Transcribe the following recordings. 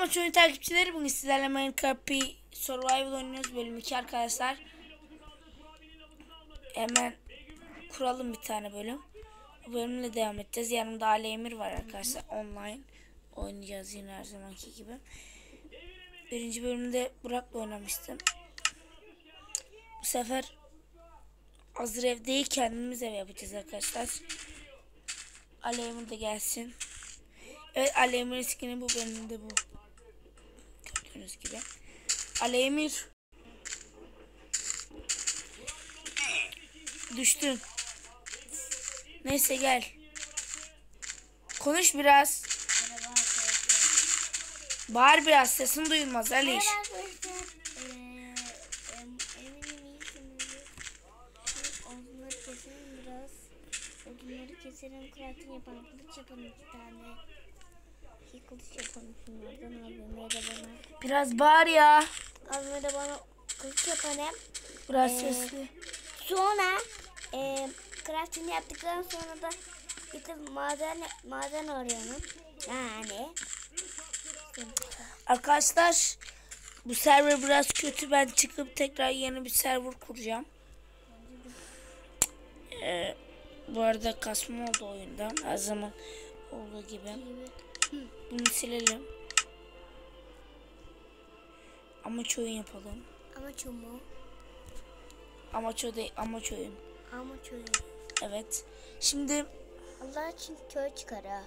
ama çoğun takipçileri bugün sizlerle Minecraft Survival oynuyoruz bölüm 2 arkadaşlar. Hemen kuralım bir tane bölüm. Bu bölümle devam edeceğiz. Yanımda Ali Emir var arkadaşlar. Online oynayacağız yine her zamanki gibi. Birinci bölümde Burak'la oynamıştım. Bu sefer hazır ev değil kendimiz ev yapacağız arkadaşlar. Ali Emir de gelsin. Evet Ali Emir'in skin'i bu benim bu. Gördüğünüz gibi. Ali. Düştün. Neyse gel. Konuş biraz. Bağır biraz sesin duyulmaz Ali. Ee, odunları keselim. Crafting yapalım. Kılıç yapalım iki tane. İki kılıç yapalım şunlardan abi. Merhaba. Biraz bağır ya. Abi merhaba. Kılıç yapalım. Biraz Ee, sesli. Sonra e, crafting yaptıktan sonra da gidip maden maden arayalım. Yani Arkadaşlar bu server biraz kötü. Ben çıkıp tekrar yeni bir server kuracağım. Ee, bu arada kasma oldu oyundan. Her zaman olduğu gibi. Bunu silelim. Amaç oyun yapalım. ama çumu Amaç o değil, amaç oyun. ama çumu. Evet. Şimdi Allah için köy çıkar ha.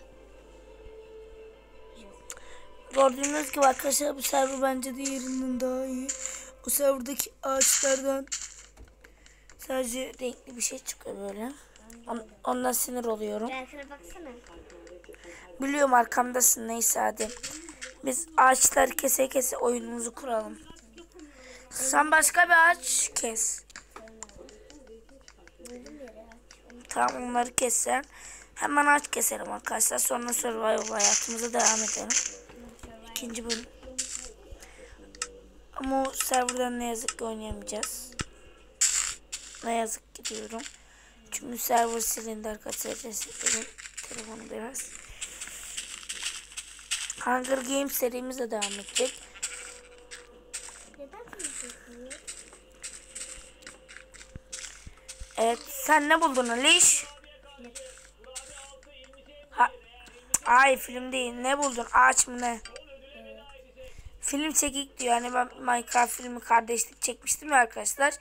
gördüğünüz gibi arkadaşlar bu server bence diğerinden daha iyi. Bu serverdaki ağaçlardan sadece renkli bir şey çıkıyor böyle. On- ondan sinir oluyorum. Arkana baksana. Biliyorum arkamdasın neyse hadi. Biz ağaçları kese kese oyunumuzu kuralım. Sen başka bir ağaç kes. Tamam onları kes sen. Hemen ağaç keselim arkadaşlar. Sonra survival hayatımıza devam edelim. İkinci bölüm. Ama o serverdan ne yazık ki oynayamayacağız. Ne yazık ki diyorum. Çünkü server silindi arkadaşlar. Telefonu biraz. Hunger Games serimiz de devam edecek. Evet sen ne buldun Aliş? Ha, ay film değil ne buldun ağaç mı ne? Film çekik diyor hani ben Minecraft filmi kardeşlik çekmiştim ya arkadaşlar.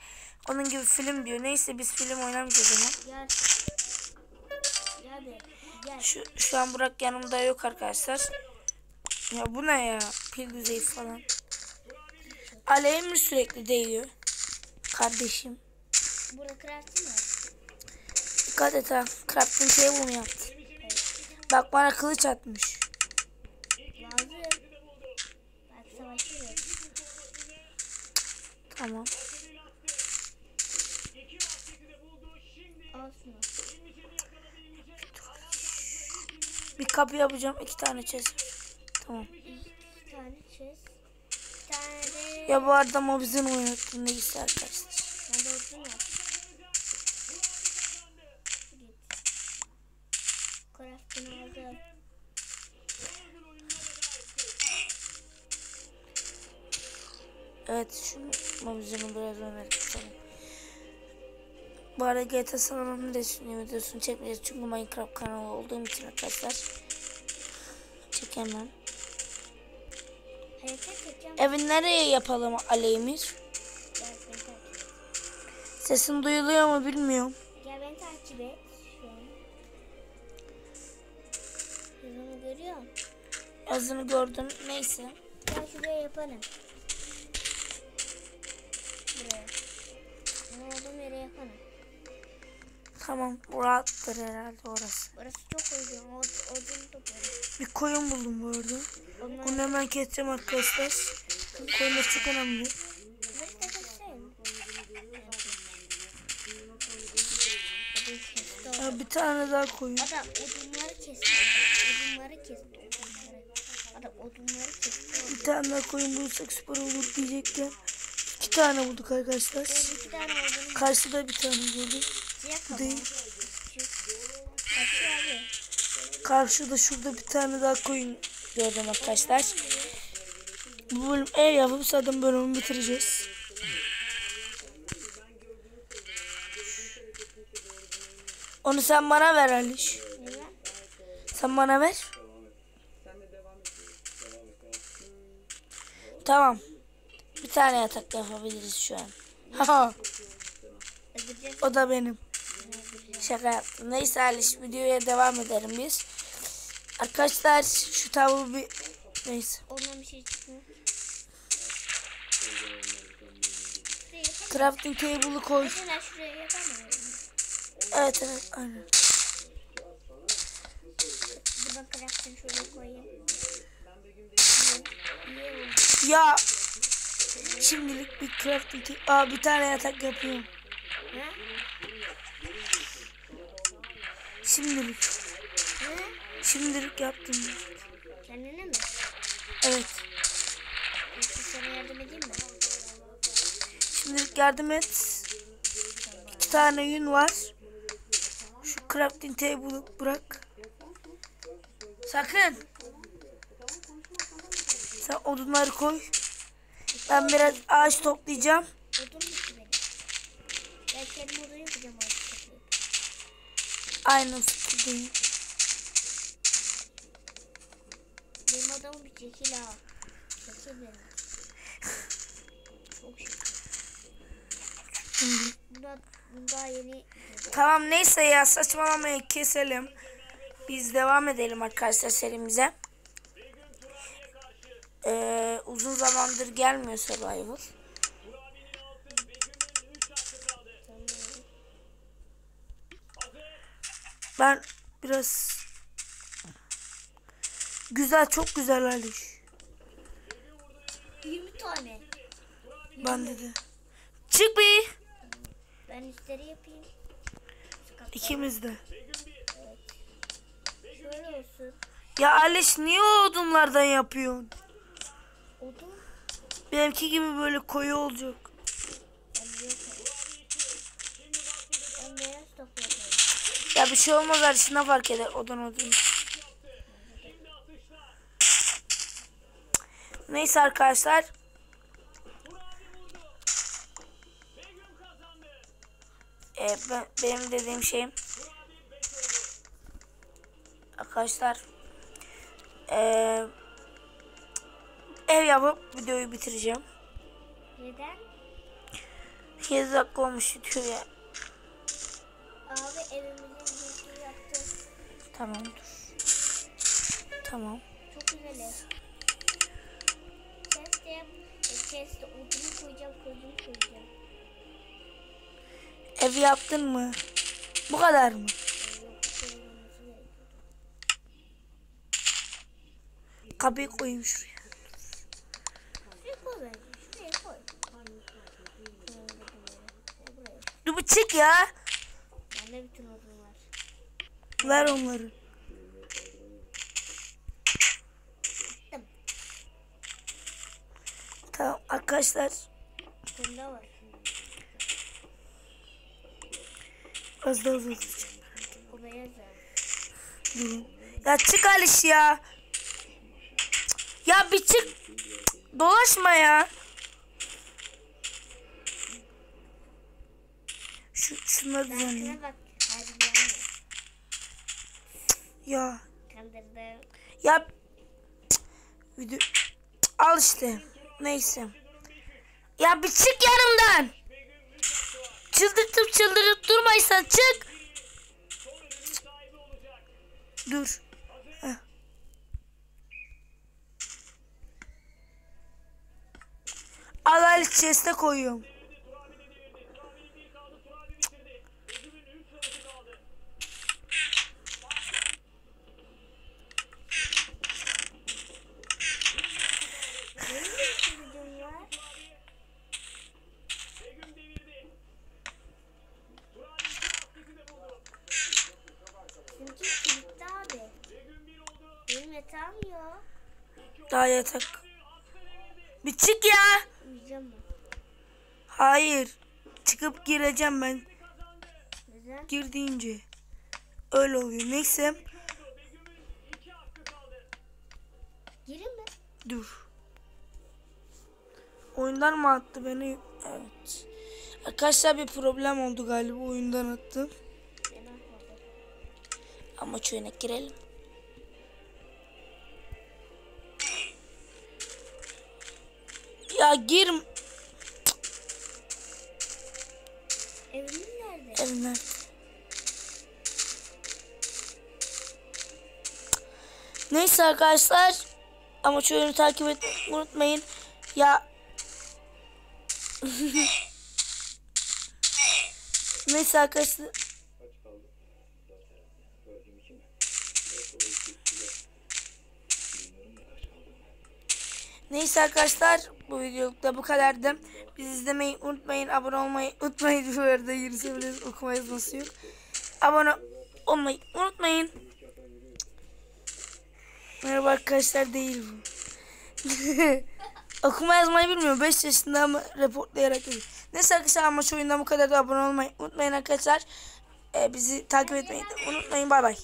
Onun gibi film diyor. Neyse biz film oynamayacağız ama. Şu, şu an Burak yanımda yok arkadaşlar. Ya bu ne ya? Pil düzeyi falan. Aleyhim mi sürekli değiyor? Kardeşim. Burada crafting var. Dikkat et ha. Crafting table mu yaptı? Bak bana kılıç atmış. Lazım. Bak savaşıyoruz. Tamam. Bir kapı yapacağım. iki tane chest. Tamam. Ya bu arada mobizin oynattım neyse arkadaşlar. Evet şunu mobizini biraz oynatalım. Bu arada GTA San resmini videosunu çekmeyeceğiz. Çünkü Minecraft kanalı olduğum için arkadaşlar. Çekemem. Evi nereye yapalım et. Sesin duyuluyor mu bilmiyorum. Gel beni takip et. Yazımı görüyor musun? Yazını gördüm. Neyse. Gel şuraya yapalım. Tamam. Rahattır herhalde orası. Burası çok uygun. Od odun toplarım. Bir koyun buldum bu arada. Onlar Bunu hemen keseceğim arkadaşlar. Koyunlar çok önemli. Ha, bir tane daha koyun. Adam odunları kesti. Odunları kesti. Odunları. Adam odunları kesti. Bir tane daha koyun bulursak süper olur diyecektim. İki tane bulduk arkadaşlar. Ben iki tane Karşıda bir tane buldum. Bu değil. Karşıda şurada bir tane daha koyun gördüm arkadaşlar. Bu bölüm ev yapıp zaten bölümü bitireceğiz. Onu sen bana ver Aliş. Sen bana ver. Tamam. Bir tane yatak yapabiliriz şu an. O da benim. Şaka yaptım. Neyse Aliş videoya devam edelim biz. Arkadaşlar şu tavuğu bir... Neyse. ondan bir şey çıkmıyor. Crafting table'ı koy. Mesela şuraya yapamıyorum. Evet evet aynen. Buradan crafting şöyle koyayım. Ya şimdilik bir crafting Aa bir tane yatak yapıyorum. Ha? Şimdilik. Ha? Şimdilik yaptım. Kendine mi? Evet. Peki sana yardım edeyim mi? Şimdilik yardım et. İki tane yün var. Şu crafting table'ı bırak. Sakın. Sen odunları koy. Ben biraz ağaç toplayacağım. Odun bitti benim. Ben kendim odun yapacağım artık. Aynen fikirdeyim. Benim odamı bir çekil ha. Çekil beni. Çok şükür. Şimdi. Bunda, bunda yeni Tamam neyse ya saçmalamayı keselim. Biz devam edelim arkadaşlar serimize. Ee, uzun zamandır gelmiyor Survivor. Ben biraz güzel çok güzel Aliş. 20 tane. Ben dedi. Çık bir. Ben üstleri yapayım. İkimiz de. Şöyle olsun. Ya Aliş niye o odunlardan yapıyorsun? Odun. Benimki gibi böyle koyu olacak. Ben biliyorum. Ben beyaz toplayacağım. Ya bir şey olmaz ne fark eder odun odun. Neyse arkadaşlar. Ee, ben, benim dediğim şey arkadaşlar ee, ev yapıp videoyu bitireceğim. Neden? 7 dakika olmuş diyor ya. Abi yaptı. Tamam dur. Tamam. Çok güzel ev. Chest'e yap. E, chest'e odunu koyacağım, koyacağım, koyacağım. Ev yaptın mı? Bu kadar mı? Kapıyı koyayım şuraya. Şuraya koy. Dur bir çık ya. Bende bütün odun var. Ver onları. Tamam arkadaşlar. Bunda var. Az daha uzatacağım. O beyaz abi. Durun. Ya çık Aliş ya. Ya bir çık. Dolaşma ya. Şu, şunları Ben Ya. Kandırdım. Ya. Video. Al işte. Neyse. Ya bir çık yanımdan. Çıldırtıp çıldırıp durmaysan çık. Dur. Heh. Al al chest'e koyuyorum. Benim de bir videom var. Çünkü kilitli abi. Benim yatağım yok. Daha yatak. Bir çık ya. Hayır. Çıkıp gireceğim ben. Neden? Gir deyince. Öyle oluyor. Neyse. Girin mi? Dur. Oyundan mı attı beni? Evet. Arkadaşlar bir problem oldu galiba oyundan attı. Ama oyuna girelim. Ya gir Evimin nerede? evime. Neyse arkadaşlar ama oyunu takip etmeyi unutmayın. Ya Neyse arkadaşlar Neyse arkadaşlar bu videolukta bu kadardı. Bizi izlemeyi unutmayın. Abone olmayı unutmayın. Bu arada yürüse bile okuma yazması yok. Abone olmayı unutmayın. Merhaba arkadaşlar değil bu. okuma yazmayı bilmiyor. 5 yaşında ama reportlayarak değil. Neyse arkadaşlar amaç oyundan bu kadar da abone olmayı unutmayın arkadaşlar. Ee, bizi takip etmeyi de unutmayın. Bay bay.